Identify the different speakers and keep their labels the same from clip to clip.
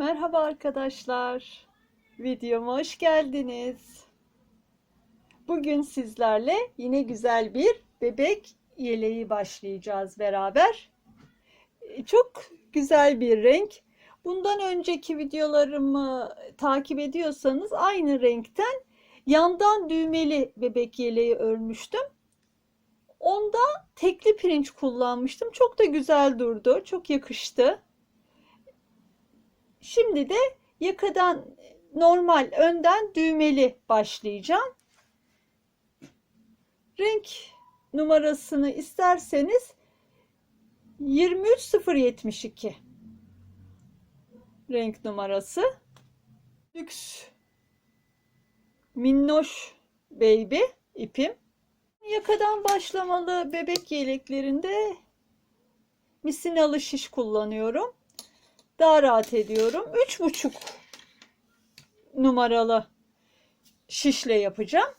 Speaker 1: Merhaba arkadaşlar. Videoma hoş geldiniz. Bugün sizlerle yine güzel bir bebek yeleği başlayacağız beraber. Ee, Çok güzel bir renk. Bundan önceki videolarımı takip ediyorsanız aynı renkten yandan düğmeli bebek yeleği örmüştüm. Onda tekli pirinç kullanmıştım. Çok da güzel durdu. Çok yakıştı. Şimdi de yakadan normal önden düğmeli başlayacağım. Renk numarasını isterseniz 23072 renk numarası. Lüks minnoş baby ipim. Yakadan başlamalı bebek yeleklerinde misinalı şiş kullanıyorum daha rahat ediyorum. Üç buçuk numaralı şişle yapacağım.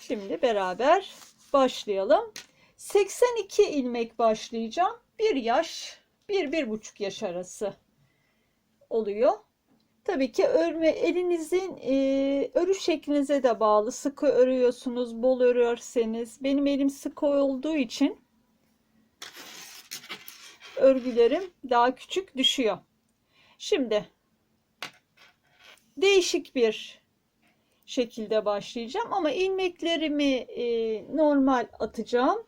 Speaker 1: Şimdi beraber başlayalım. 82 ilmek başlayacağım. Bir yaş, bir, bir buçuk yaş arası oluyor. Tabii ki örme elinizin e, örü şeklinize de bağlı. Sıkı örüyorsunuz, bol örürseniz. Benim elim sıkı olduğu için örgülerim daha küçük düşüyor. Şimdi değişik bir şekilde başlayacağım ama ilmeklerimi e, normal atacağım.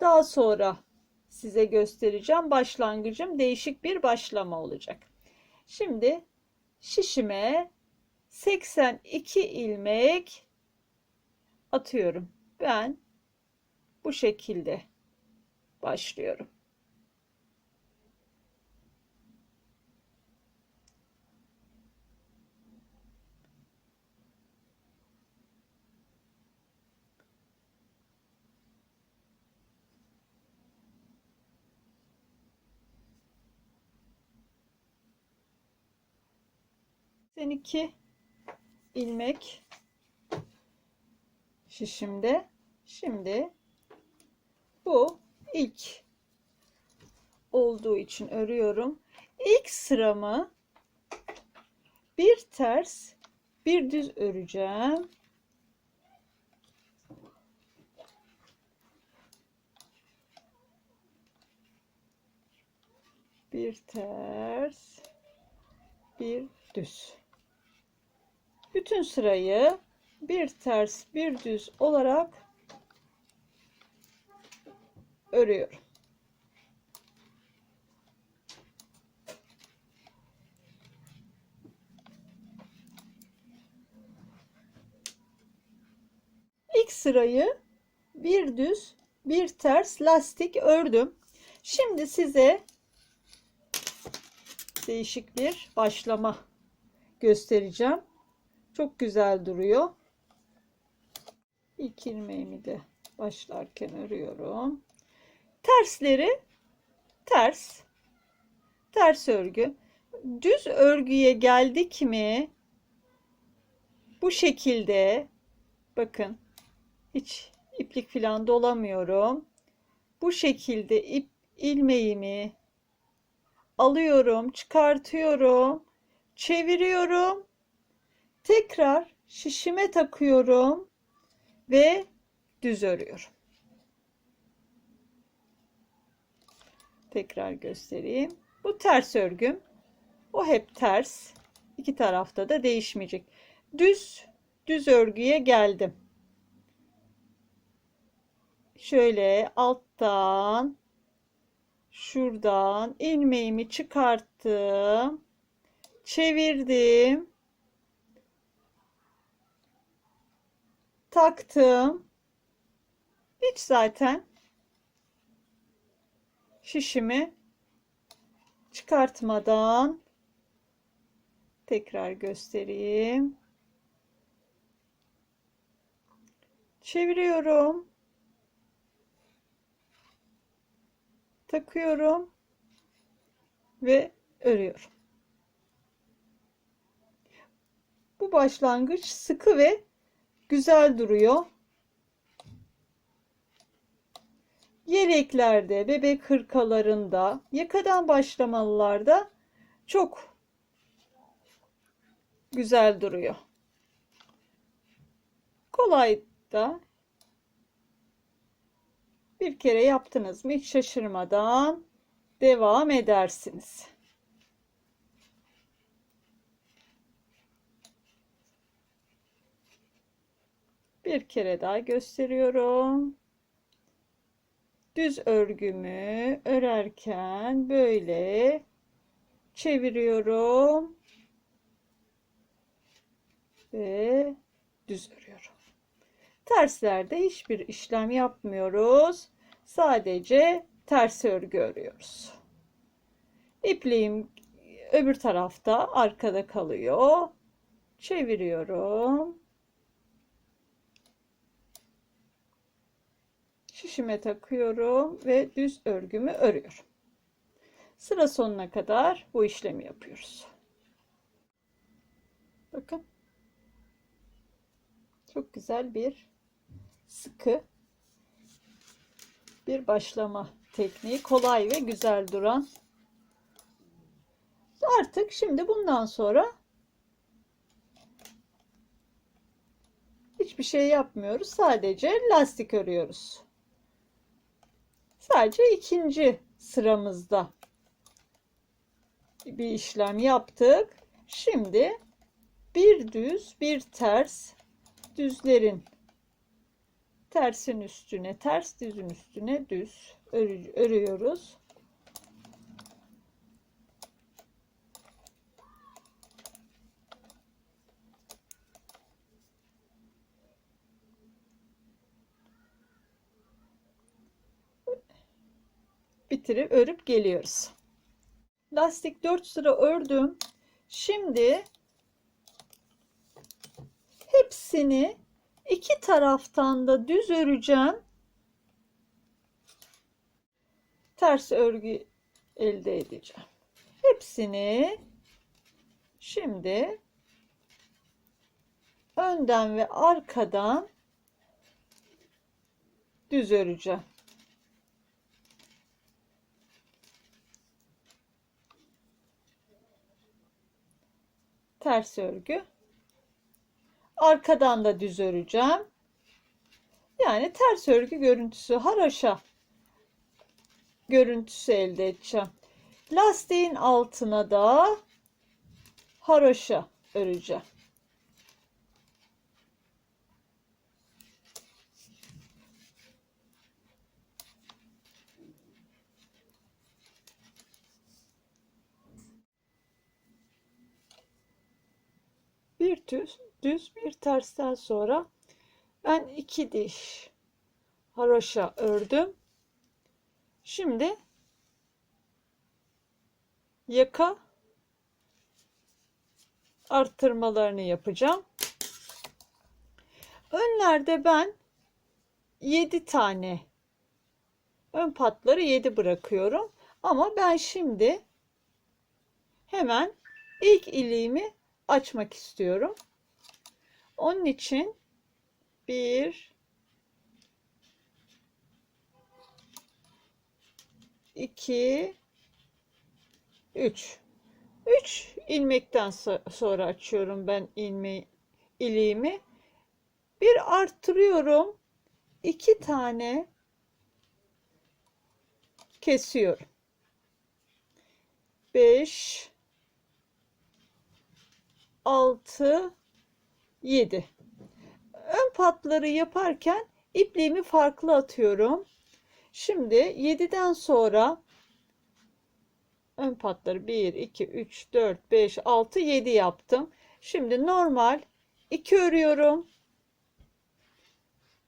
Speaker 1: Daha sonra size göstereceğim. Başlangıcım değişik bir başlama olacak. Şimdi şişime 82 ilmek atıyorum. Ben bu şekilde başlıyorum. Sen iki ilmek şişimde. Şimdi bu ilk olduğu için örüyorum. İlk sıramı bir ters bir düz öreceğim. Bir ters bir düz. Bütün sırayı bir ters bir düz olarak örüyorum. İlk sırayı bir düz bir ters lastik ördüm. Şimdi size değişik bir başlama göstereceğim. Çok güzel duruyor. İlk ilmeğimi de başlarken örüyorum. Tersleri ters. Ters örgü. Düz örgüye geldik mi bu şekilde bakın hiç iplik falan dolamıyorum. Bu şekilde ip ilmeğimi alıyorum, çıkartıyorum, çeviriyorum. Tekrar şişime takıyorum ve düz örüyorum. Tekrar göstereyim. Bu ters örgüm. O hep ters. İki tarafta da değişmeyecek. Düz düz örgüye geldim. Şöyle alttan şuradan ilmeğimi çıkarttım. Çevirdim. Taktım. Hiç zaten şişimi çıkartmadan tekrar göstereyim. Çeviriyorum. takıyorum ve örüyorum. Bu başlangıç sıkı ve güzel duruyor. Yeleklerde, bebek hırkalarında, yakadan başlamalılarda çok güzel duruyor. Kolay da bir kere yaptınız mı hiç şaşırmadan devam edersiniz. Bir kere daha gösteriyorum. Düz örgümü örerken böyle çeviriyorum ve düz örüyorum. Terslerde hiçbir işlem yapmıyoruz. Sadece ters örgü örüyoruz. İpliğim öbür tarafta arkada kalıyor. Çeviriyorum. Şişime takıyorum ve düz örgümü örüyorum. Sıra sonuna kadar bu işlemi yapıyoruz. Bakın. Çok güzel bir sıkı bir başlama tekniği. Kolay ve güzel duran. Artık şimdi bundan sonra hiçbir şey yapmıyoruz. Sadece lastik örüyoruz. Sadece ikinci sıramızda bir işlem yaptık. Şimdi bir düz, bir ters düzlerin tersin üstüne ters düzün üstüne düz örüyoruz. Bitirip örüp geliyoruz. Lastik 4 sıra ördüm. Şimdi hepsini iki taraftan da düz öreceğim. Ters örgü elde edeceğim. Hepsini şimdi önden ve arkadan düz öreceğim. Ters örgü. Arkadan da düz öreceğim. Yani ters örgü görüntüsü haraşa görüntüsü elde edeceğim. Lastiğin altına da haroşa öreceğim. Bir düz, düz bir tersten sonra ben iki diş haroşa ördüm. Şimdi yaka arttırmalarını yapacağım. Önlerde ben 7 tane ön patları 7 bırakıyorum. Ama ben şimdi hemen ilk iliğimi açmak istiyorum. Onun için bir iki üç. Üç ilmekten sonra açıyorum ben ilme iliğimi. Bir arttırıyorum. İki tane kesiyorum. 5 6 7 ön patları yaparken ipliğimi farklı atıyorum. Şimdi 7'den sonra ön patları 1 2 3 4 5 6 7 yaptım. Şimdi normal 2 örüyorum.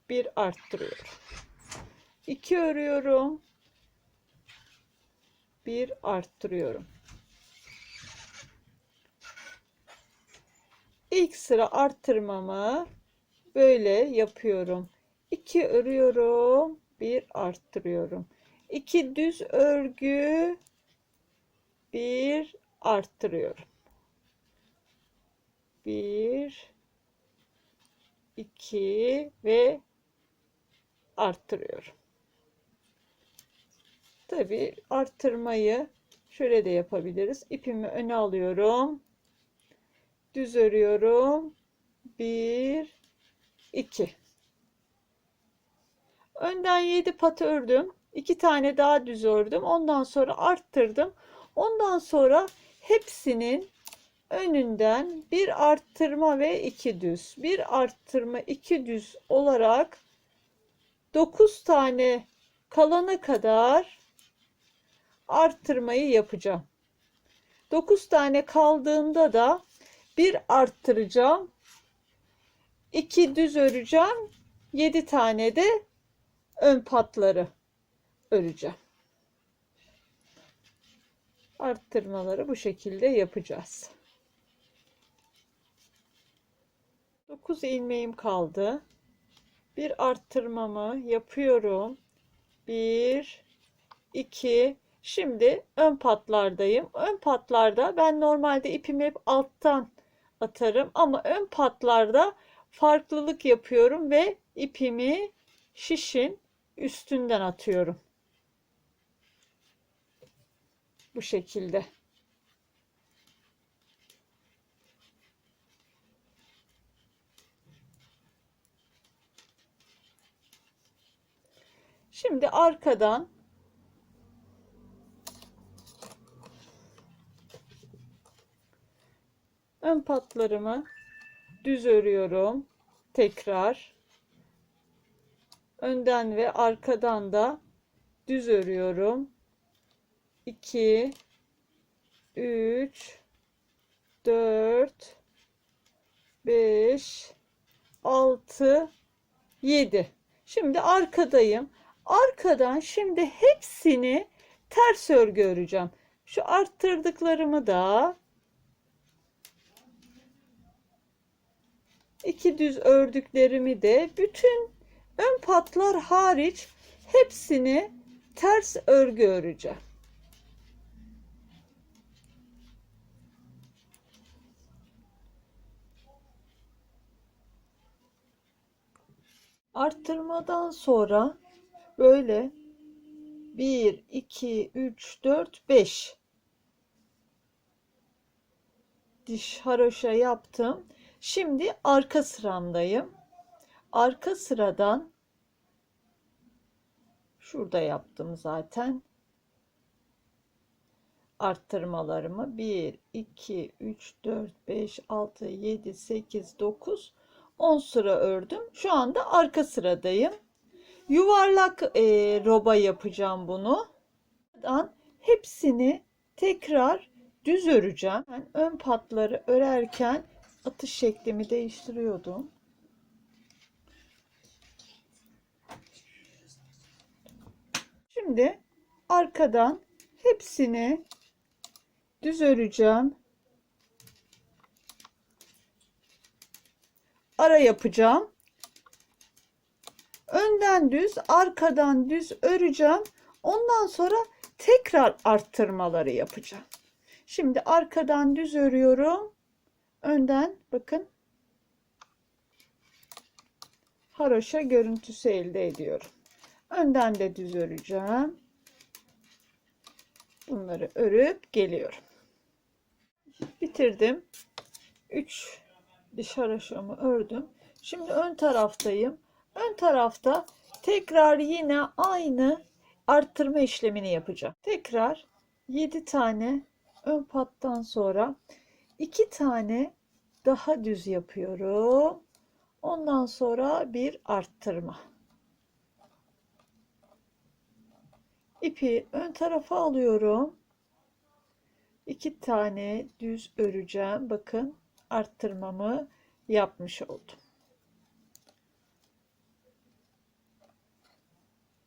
Speaker 1: Bir arttırıyorum. 2 örüyorum. Bir arttırıyorum ilk sıra arttırmamı böyle yapıyorum. 2 örüyorum, bir arttırıyorum. 2 düz örgü, bir arttırıyorum. 1 2 ve arttırıyorum. Tabi arttırmayı şöyle de yapabiliriz. İpimi öne alıyorum düz örüyorum. 1 2 Önden 7 pat ördüm. 2 tane daha düz ördüm. Ondan sonra arttırdım. Ondan sonra hepsinin önünden bir arttırma ve iki düz. Bir arttırma, iki düz olarak 9 tane kalana kadar arttırmayı yapacağım. 9 tane kaldığında da bir arttıracağım. 2 düz öreceğim. 7 tane de ön patları öreceğim. Arttırmaları bu şekilde yapacağız. 9 ilmeğim kaldı. Bir arttırmamı yapıyorum. 1 2 Şimdi ön patlardayım. Ön patlarda ben normalde ipimi hep alttan atarım ama ön patlarda farklılık yapıyorum ve ipimi şişin üstünden atıyorum. Bu şekilde. Şimdi arkadan ön patlarımı düz örüyorum. Tekrar önden ve arkadan da düz örüyorum. 2 3 4 5 6 7 Şimdi arkadayım. Arkadan şimdi hepsini ters örgü öreceğim. Şu arttırdıklarımı da iki düz ördüklerimi de bütün ön patlar hariç hepsini ters örgü öreceğim. Arttırmadan sonra böyle 1 2 3 4 5 diş haroşa yaptım. Şimdi arka sıramdayım. Arka sıradan şurada yaptım zaten. Arttırmalarımı 1 2 3 4 5 6 7 8 9 10 sıra ördüm. Şu anda arka sıradayım. Yuvarlak e, roba yapacağım bunu. Hepsini tekrar düz öreceğim. Ben ön patları örerken atış şeklimi değiştiriyordum. Şimdi arkadan hepsini düz öreceğim. Ara yapacağım. Önden düz, arkadan düz öreceğim. Ondan sonra tekrar arttırmaları yapacağım. Şimdi arkadan düz örüyorum. Önden bakın haroşa görüntüsü elde ediyorum. Önden de düz öreceğim. Bunları örüp geliyorum. Bitirdim. 3 diş haroşamı ördüm. Şimdi ön taraftayım. Ön tarafta tekrar yine aynı arttırma işlemini yapacağım. Tekrar 7 tane ön pattan sonra 2 tane daha düz yapıyorum. Ondan sonra bir arttırma. İpi ön tarafa alıyorum. 2 tane düz öreceğim. Bakın arttırmamı yapmış oldum.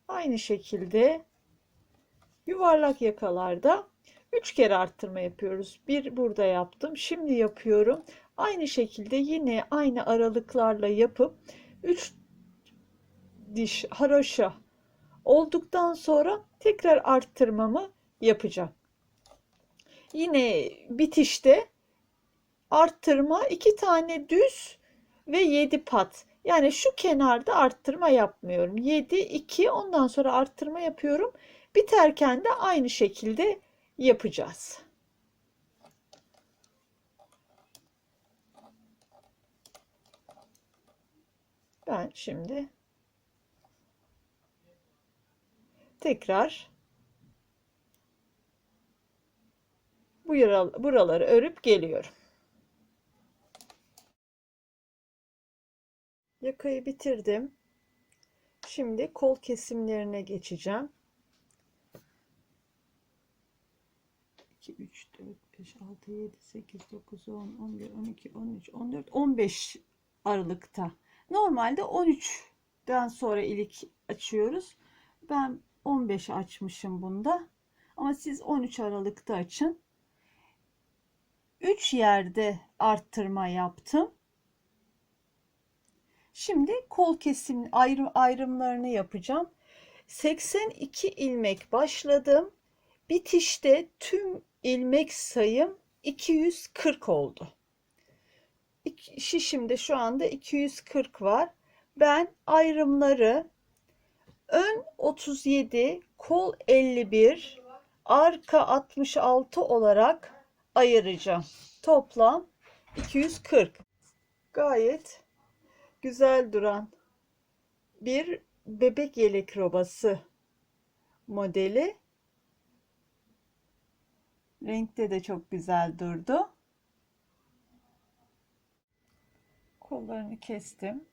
Speaker 1: Aynı şekilde yuvarlak yakalarda 3 kere arttırma yapıyoruz. Bir burada yaptım. Şimdi yapıyorum. Aynı şekilde yine aynı aralıklarla yapıp 3 diş haroşa olduktan sonra tekrar arttırmamı yapacağım. Yine bitişte arttırma iki tane düz ve 7 pat. Yani şu kenarda arttırma yapmıyorum. 7 2 ondan sonra arttırma yapıyorum. Biterken de aynı şekilde yapacağız. Ben şimdi tekrar bu buraları örüp geliyorum. Yakayı bitirdim. Şimdi kol kesimlerine geçeceğim. 2, 3, 4, 5, 6, 7, 8, 9, 10, 11, 12, 13, 14, 15 aralıkta. Normalde 13'den sonra ilik açıyoruz. Ben 15 açmışım bunda. Ama siz 13 aralıkta açın. 3 yerde arttırma yaptım. Şimdi kol kesim ayrım, ayrımlarını yapacağım. 82 ilmek başladım. Bitişte tüm ilmek sayım 240 oldu. Şişimde şu anda 240 var. Ben ayrımları ön 37, kol 51, arka 66 olarak ayıracağım. Toplam 240. Gayet güzel duran bir bebek yelek robası modeli. Renkte de çok güzel durdu. Kollarını kestim.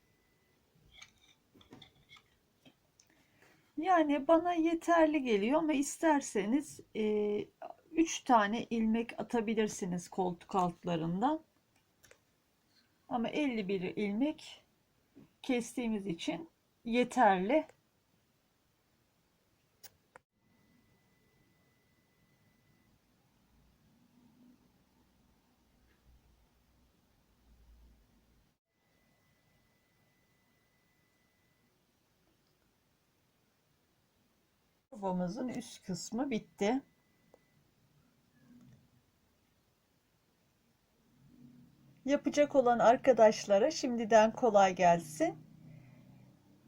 Speaker 1: Yani bana yeterli geliyor ama isterseniz 3 tane ilmek atabilirsiniz koltuk altlarından. Ama 51 ilmek kestiğimiz için yeterli. Robamızın üst kısmı bitti. Yapacak olan arkadaşlara şimdiden kolay gelsin.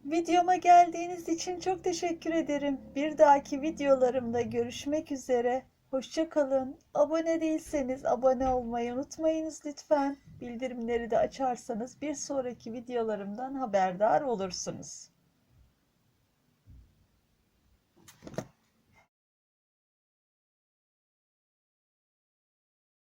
Speaker 1: Videoma geldiğiniz için çok teşekkür ederim. Bir dahaki videolarımda görüşmek üzere. Hoşça kalın. Abone değilseniz abone olmayı unutmayınız lütfen. Bildirimleri de açarsanız bir sonraki videolarımdan haberdar olursunuz.